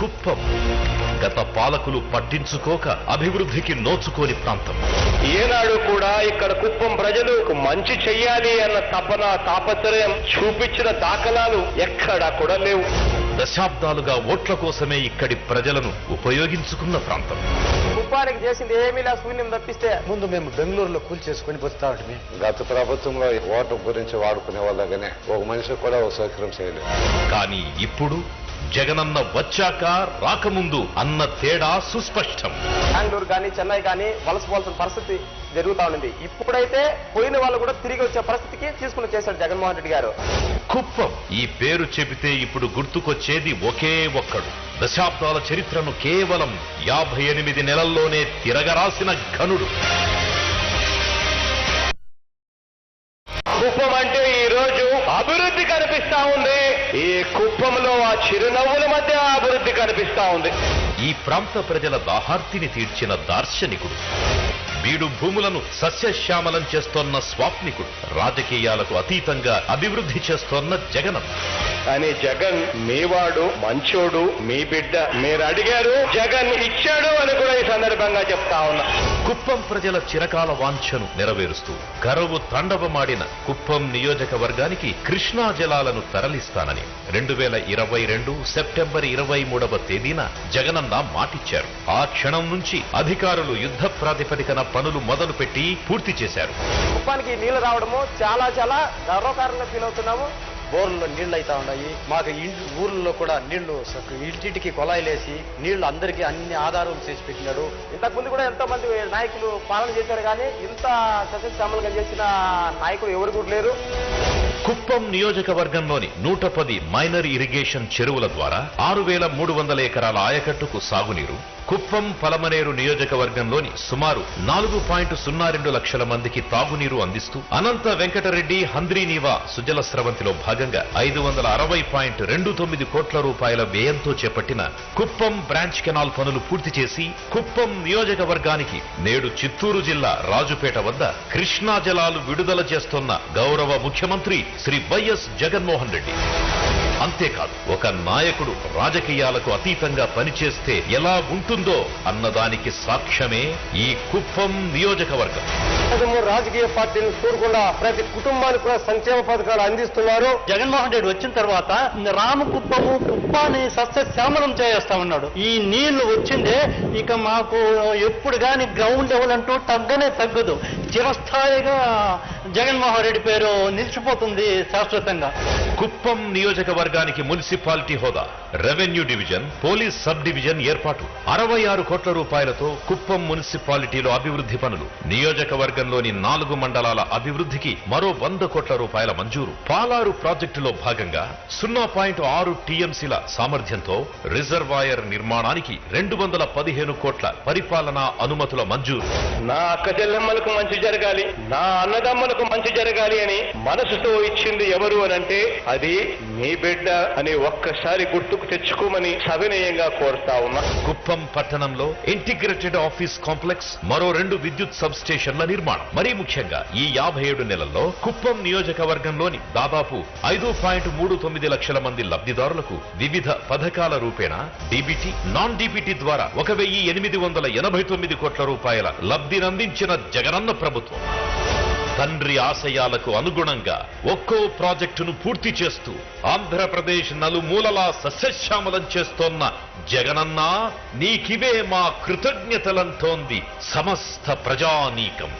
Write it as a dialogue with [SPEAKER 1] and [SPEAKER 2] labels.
[SPEAKER 1] కుప్పం. గత పాలకులు పట్టించుకోక అభివృద్ధికి నోచుకోని ప్రాంతం.
[SPEAKER 2] ఏనాడు కూడా ఇక్కడ కుప్పం ప్రజలు మంచి చెయ్యాలి అన్న తపన తాపత్రయం చూపించిన దాఖలాలు ఎక్కడా కూడా లేవు.
[SPEAKER 1] దశాబ్దాలుగా ఓట్ల కోసమే ఇక్కడి ప్రజలను ఉపయోగించుకున్న ప్రాంతం.
[SPEAKER 3] కుప్పానికి చేసింది ఏమీ లేదు శూన్యం తప్పిస్తే?
[SPEAKER 4] ముందు మేము బెంగళూరులో కూల్ చేసుకుని బతుకుతా ఉంటుంది
[SPEAKER 5] గత ప్రభుత్వంలో ఓటు గురించి వాడుకునే వాళ్ళగానే ఒక మనిషి కూడా ఒక సౌకర్యం చేయలేదు.
[SPEAKER 1] కానీ ఇప్పుడు జగనన్న వచ్చాక రాకముందు అన్న తేడా సుస్పష్టం.
[SPEAKER 3] బెంగళూరు కానీ చెన్నై కానీ వలసపోవాల్సిన పరిస్థితి జరుగుతా ఉంది ఇప్పుడైతే పోయిన వాళ్ళు కూడా తిరిగి వచ్చే పరిస్థితికి తీసుకుని చేశాడు జగన్మోహన్ రెడ్డి గారు.
[SPEAKER 1] కుప్పం. ఈ పేరు చెబితే ఇప్పుడు గుర్తుకొచ్చేది ఒకే ఒక్కడు. దశాబ్దాల చరిత్రను కేవలం యాభై ఎనిమిది నెలల్లోనే తిరగరాసిన ఘనుడు.
[SPEAKER 2] కుప్పం అంటే అభివృద్ధి కనిపిస్తా ఉంది. ఈ కుప్పంలో ఆ చిరునవ్వుల మధ్య అభివృద్ధి కనిపిస్తా ఉంది.
[SPEAKER 1] ఈ ప్రాంత ప్రజల దాహార్తిని తీర్చిన దార్శనికుడు బీడు భూములను సస్యశ్యామలం చేస్తోన్న స్వాప్నికుడు రాజకీయాలకు అతీతంగా అభివృద్ధి చేస్తోన్న జగనన్న.
[SPEAKER 2] కానీ జగన్ మీవాడు మంచోడు మీ బిడ్డ మీరు అడిగారు జగన్ ఇచ్చాడు అని కూడా ఈ సందర్భంగా చెప్తా ఉన్నా.
[SPEAKER 1] కుప్పం ప్రజల చిరకాల వాంఛను నెరవేరుస్తూ కరువు తండవమాడిన కుప్పం నియోజకవర్గానికి కృష్ణా జలాలను తరలిస్తానని రెండు వేల ఇరవై రెండు సెప్టెంబర్ ఇరవై మూడవ తేదీన జగనన్న మాటిచ్చారు. ఆ క్షణం నుంచి అధికారులు యుద్ధ ప్రాతిపదికన పనులు మొదలుపెట్టి పూర్తి చేశారు.
[SPEAKER 3] కుప్పానికి నీళ్ళు రావడము చాలా చాలా గర్వకారంగా ఫీల్ అవుతున్నాము.
[SPEAKER 4] బోర్లలో నీళ్ళు అవుతా ఉన్నాయి. మాకు ఇంటి ఊర్లలో కూడా నీళ్ళు ఇంటింటికి కొలాయిలేసి నీళ్ళు అందరికీ అన్ని ఆధారాలు చేసి పెట్టినాడు
[SPEAKER 3] ఇంతకు ముందు కూడా ఎంతో మంది నాయకులు పాలన చేశారు కానీ ఇంత సస్యశ్యామలుగా చేసిన నాయకులు ఎవరు కూడా లేరు.
[SPEAKER 1] కుప్పం నియోజకవర్గంలోని నూట పది మైనర్ ఇరిగేషన్ చెరువుల ద్వారా ఆరు వేల మూడు వందల ఎకరాల ఆయకట్టుకు సాగునీరు కుప్పం పలమనేరు నియోజకవర్గంలోని సుమారు నాలుగు పాయింట్ సున్నా రెండు లక్షల మందికి తాగునీరు అందిస్తూ అనంత వెంకటరెడ్డి హంద్రీనీవా సుజల స్రవంతిలో భాగంగా ఐదు వందల అరవై పాయింట్ రెండు తొమ్మిది కోట్ల రూపాయల వ్యయంతో చేపట్టిన కుప్పం బ్రాంచ్ కెనాల్ పనులు పూర్తి చేసి కుప్పం నియోజకవర్గానికి నేడు చిత్తూరు జిల్లా రాజుపేట వద్ద కృష్ణా జలాలు విడుదల చేస్తున్న గౌరవ ముఖ్యమంత్రి శ్రీ వైఎస్ జగన్మోహన్ రెడ్డి. అంతేకాదు ఒక నాయకుడు రాజకీయాలకు అతీతంగా పనిచేస్తే ఎలా ఉంటుందో అన్నదానికి సాక్ష్యమే ఈ కుప్పం నియోజకవర్గం.
[SPEAKER 3] రాజకీయ పార్టీలు చూడకుండా ప్రతి కుటుంబానికి కూడా సంక్షేమ పథకాలు అందిస్తున్నారు.
[SPEAKER 4] జగన్మోహన్ రెడ్డి వచ్చిన తర్వాత రామకుప్పము కుప్పాన్ని సస్యశ్యామలం చేస్తా ఉన్నాడు ఈ నీళ్ళు వచ్చిందే ఇక మాకు ఎప్పుడు కానీ గ్రౌండ్ లెవెల్ అంటూ తగ్గనే తగ్గదు. చిరస్థాయిగా జగన్మోహన్ రెడ్డి పేరు నిలిచిపోతుంది శాశ్వతంగా.
[SPEAKER 1] కుప్పం నియోజకవర్గానికి మున్సిపాలిటీ హోదా. Revenue division police sub division ఏర్పాటు. అరవై ఆరు కోట్ల రూపాయలతో కుప్పం మున్సిపాలిటీలో అభివృద్ధి పనులు. నియోజకవర్గంలోని నాలుగు మండలాల అభివృద్ధికి మరో వంద కోట్ల రూపాయల మంజూరు. పాలారు ప్రాజెక్టులో భాగంగా సున్నా పాయింట్ ఆరు టీఎంసీల సామర్థ్యంతో రిజర్వాయర్ నిర్మాణానికి రెండు వందల పదిహేను కోట్ల పరిపాలనా అనుమతుల మంజూరు.
[SPEAKER 2] నా అక్క చెల్లెమ్మలకు మంచి జరగాలి నా అన్నదమ్ములకు మంచి జరగాలి అని మనసుతో ఇచ్చింది ఎవరు అనంటే అంటే అది మీ బిడ్డ అని ఒక్కసారి గుర్తుకు తెచ్చుకోమని సవినయంగా కోరుతా ఉన్నా.
[SPEAKER 1] కుప్పం పట్టణంలో ఇంటిగ్రేటెడ్ ఆఫీస్ కాంప్లెక్స్ మరో రెండు విద్యుత్ సబ్ స్టేషన్ల నిర్మాణం. మరీ ముఖ్యంగా ఈ యాభై ఏడు నెలల్లో కుప్పం నియోజకవర్గంలోని దాదాపు ఐదు పాయింట్ మూడు తొమ్మిది లక్షల మంది లబ్ధిదారులకు వివిధ పథకాల రూపేణా డిబిటి నాన్ డీబీటీ ద్వారా ఒక వెయ్యి ఎనిమిది వందల ఎనభై తొమ్మిది కోట్ల రూపాయల లబ్ధినందించిన జగనన్న ప్రభుత్వం. తండ్రి ఆశయాలకు అనుగుణంగా ఒక్కో ప్రాజెక్టును పూర్తి చేస్తూ ఆంధ్రప్రదేశ్ నలుమూలలా సస్యశ్యామలం చేస్తోన్న జగనన్నా నీకివే మా కృతజ్ఞతలంతోంది సమస్త ప్రజానీకం.